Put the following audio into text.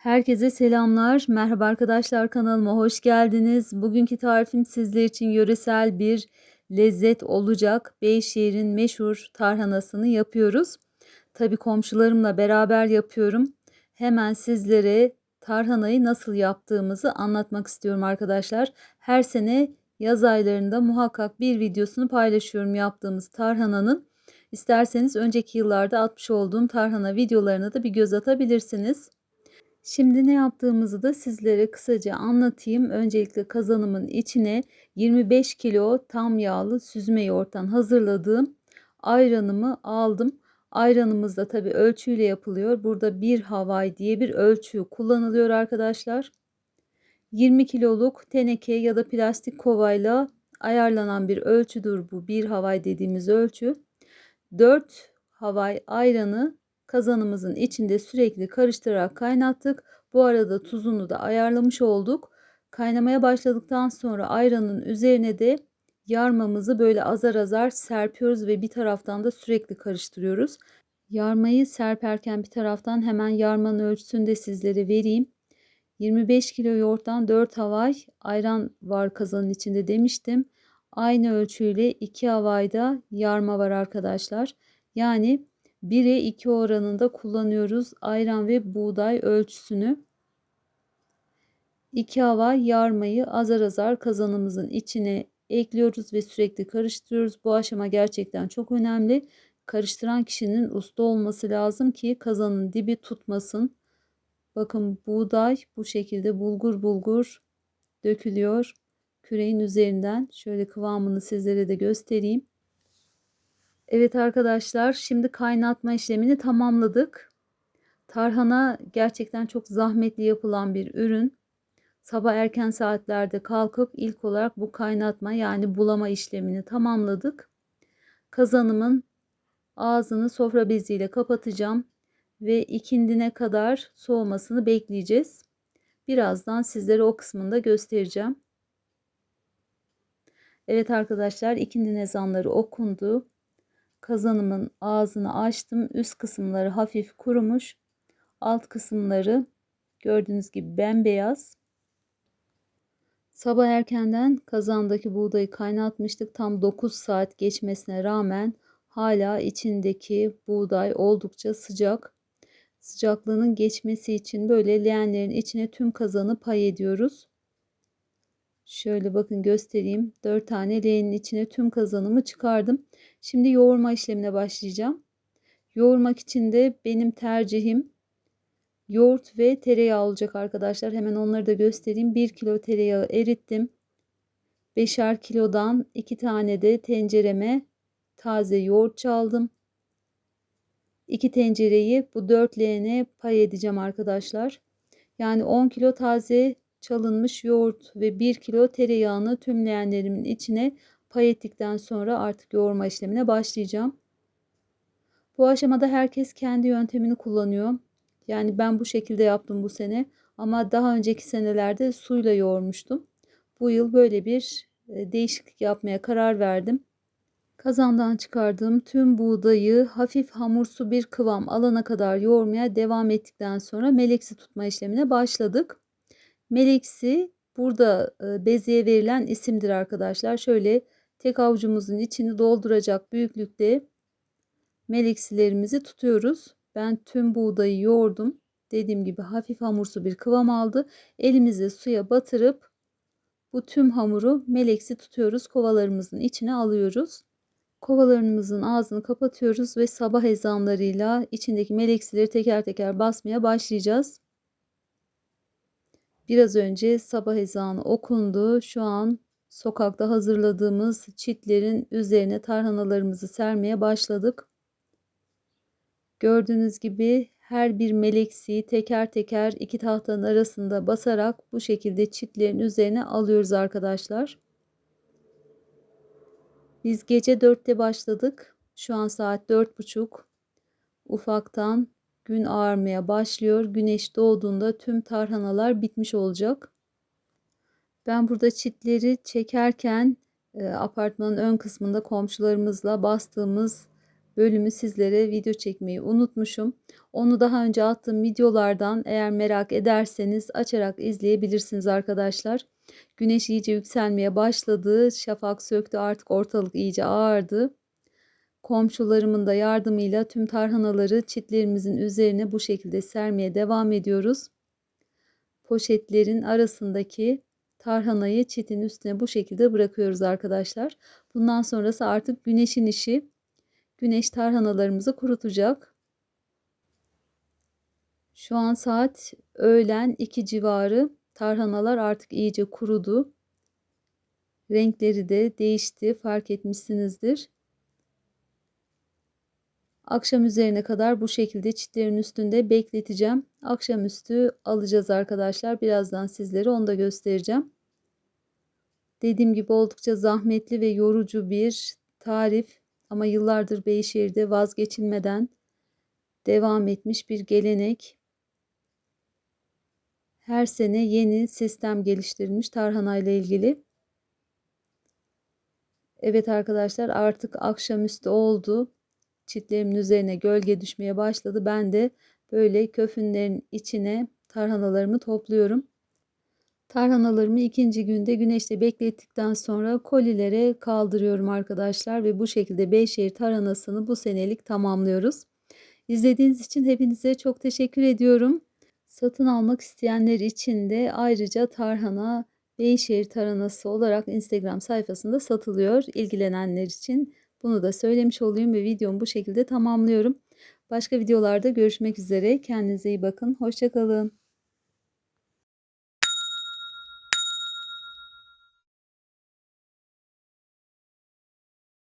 Herkese selamlar. Merhaba arkadaşlar kanalıma hoş geldiniz. Bugünkü tarifim sizler için yöresel bir lezzet olacak. Beyşehir'in meşhur tarhanasını yapıyoruz. Tabi komşularımla beraber yapıyorum. Hemen sizlere tarhanayı nasıl yaptığımızı anlatmak istiyorum arkadaşlar. Her sene yaz aylarında muhakkak bir videosunu paylaşıyorum yaptığımız tarhananın. İsterseniz önceki yıllarda atmış olduğum tarhana videolarına da bir göz atabilirsiniz. Şimdi ne yaptığımızı da sizlere kısaca anlatayım. Öncelikle kazanımın içine 25 kilo tam yağlı süzme yoğurttan hazırladığım ayranımı aldım. Ayranımız da tabii ölçüyle yapılıyor. Burada bir havay diye bir ölçü kullanılıyor arkadaşlar. 20 kiloluk teneke ya da plastik kovayla ayarlanan bir ölçüdür bu bir havay dediğimiz ölçü. 4 havay ayranı kazanımızın içinde sürekli karıştırarak kaynattık. Bu arada tuzunu da ayarlamış olduk. Kaynamaya başladıktan sonra ayranın üzerine de yarmamızı böyle azar azar serpiyoruz ve bir taraftan da sürekli karıştırıyoruz. Yarmayı serperken bir taraftan hemen yarmanın ölçüsünü de sizlere vereyim. 25 kilo yoğurttan 4 havay ayran var kazanın içinde demiştim. Aynı ölçüyle 2 havayda yarma var arkadaşlar. Yani 1'e 2 oranında kullanıyoruz ayran ve buğday ölçüsünü. 2 hava yarmayı azar azar kazanımızın içine ekliyoruz ve sürekli karıştırıyoruz. Bu aşama gerçekten çok önemli. Karıştıran kişinin usta olması lazım ki kazanın dibi tutmasın. Bakın buğday bu şekilde bulgur bulgur dökülüyor. Küreğin üzerinden şöyle kıvamını sizlere de göstereyim. Evet arkadaşlar şimdi kaynatma işlemini tamamladık. Tarhana gerçekten çok zahmetli yapılan bir ürün. Sabah erken saatlerde kalkıp ilk olarak bu kaynatma yani bulama işlemini tamamladık. Kazanımın ağzını sofra beziyle kapatacağım ve ikindine kadar soğumasını bekleyeceğiz. Birazdan sizlere o kısmını da göstereceğim. Evet arkadaşlar ikindi ezanları okundu. Kazanımın ağzını açtım. Üst kısımları hafif kurumuş. Alt kısımları gördüğünüz gibi bembeyaz. Sabah erkenden kazandaki buğdayı kaynatmıştık. Tam 9 saat geçmesine rağmen hala içindeki buğday oldukça sıcak. Sıcaklığının geçmesi için böyle leğenlerin içine tüm kazanı pay ediyoruz. Şöyle bakın göstereyim. 4 tane leğenin içine tüm kazanımı çıkardım. Şimdi yoğurma işlemine başlayacağım. Yoğurmak için de benim tercihim yoğurt ve tereyağı olacak arkadaşlar. Hemen onları da göstereyim. 1 kilo tereyağı erittim. 5'er kilodan 2 tane de tencereme taze yoğurt çaldım. 2 tencereyi bu 4 leğene pay edeceğim arkadaşlar. Yani 10 kilo taze çalınmış yoğurt ve 1 kilo tereyağını tüm leğenlerimin içine pay ettikten sonra artık yoğurma işlemine başlayacağım. Bu aşamada herkes kendi yöntemini kullanıyor. Yani ben bu şekilde yaptım bu sene ama daha önceki senelerde suyla yoğurmuştum. Bu yıl böyle bir e, değişiklik yapmaya karar verdim. Kazandan çıkardığım tüm buğdayı hafif hamursu bir kıvam alana kadar yoğurmaya devam ettikten sonra meleksi tutma işlemine başladık. Meleksi burada e, bezeye verilen isimdir arkadaşlar. Şöyle tek avucumuzun içini dolduracak büyüklükte meleksilerimizi tutuyoruz. Ben tüm buğdayı yoğurdum. Dediğim gibi hafif hamursu bir kıvam aldı. Elimizi suya batırıp bu tüm hamuru meleksi tutuyoruz. Kovalarımızın içine alıyoruz. Kovalarımızın ağzını kapatıyoruz ve sabah ezanlarıyla içindeki meleksileri teker teker basmaya başlayacağız. Biraz önce sabah ezanı okundu. Şu an sokakta hazırladığımız çitlerin üzerine tarhanalarımızı sermeye başladık. Gördüğünüz gibi her bir meleksiyi teker teker iki tahtanın arasında basarak bu şekilde çitlerin üzerine alıyoruz arkadaşlar. Biz gece dörtte başladık. Şu an saat dört buçuk. Ufaktan gün ağarmaya başlıyor. Güneş doğduğunda tüm tarhanalar bitmiş olacak. Ben burada çitleri çekerken e, apartmanın ön kısmında komşularımızla bastığımız bölümü sizlere video çekmeyi unutmuşum. Onu daha önce attığım videolardan eğer merak ederseniz açarak izleyebilirsiniz arkadaşlar. Güneş iyice yükselmeye başladı. Şafak söktü artık ortalık iyice ağardı. Komşularımın da yardımıyla tüm tarhanaları çitlerimizin üzerine bu şekilde sermeye devam ediyoruz. Poşetlerin arasındaki tarhanayı çitin üstüne bu şekilde bırakıyoruz arkadaşlar. Bundan sonrası artık güneşin işi. Güneş tarhanalarımızı kurutacak. Şu an saat öğlen 2 civarı. Tarhanalar artık iyice kurudu. Renkleri de değişti fark etmişsinizdir. Akşam üzerine kadar bu şekilde çitlerin üstünde bekleteceğim. Akşamüstü alacağız arkadaşlar. Birazdan sizlere onu da göstereceğim. Dediğim gibi oldukça zahmetli ve yorucu bir tarif ama yıllardır Beyşehir'de vazgeçilmeden devam etmiş bir gelenek. Her sene yeni sistem geliştirilmiş tarhana ile ilgili. Evet arkadaşlar artık akşamüstü oldu çitlerimin üzerine gölge düşmeye başladı. Ben de böyle köfünlerin içine tarhanalarımı topluyorum. Tarhanalarımı ikinci günde güneşte beklettikten sonra kolilere kaldırıyorum arkadaşlar ve bu şekilde Beyşehir tarhanasını bu senelik tamamlıyoruz. İzlediğiniz için hepinize çok teşekkür ediyorum. Satın almak isteyenler için de ayrıca tarhana Beyşehir tarhanası olarak Instagram sayfasında satılıyor ilgilenenler için. Bunu da söylemiş olayım ve videomu bu şekilde tamamlıyorum. Başka videolarda görüşmek üzere. Kendinize iyi bakın. Hoşçakalın.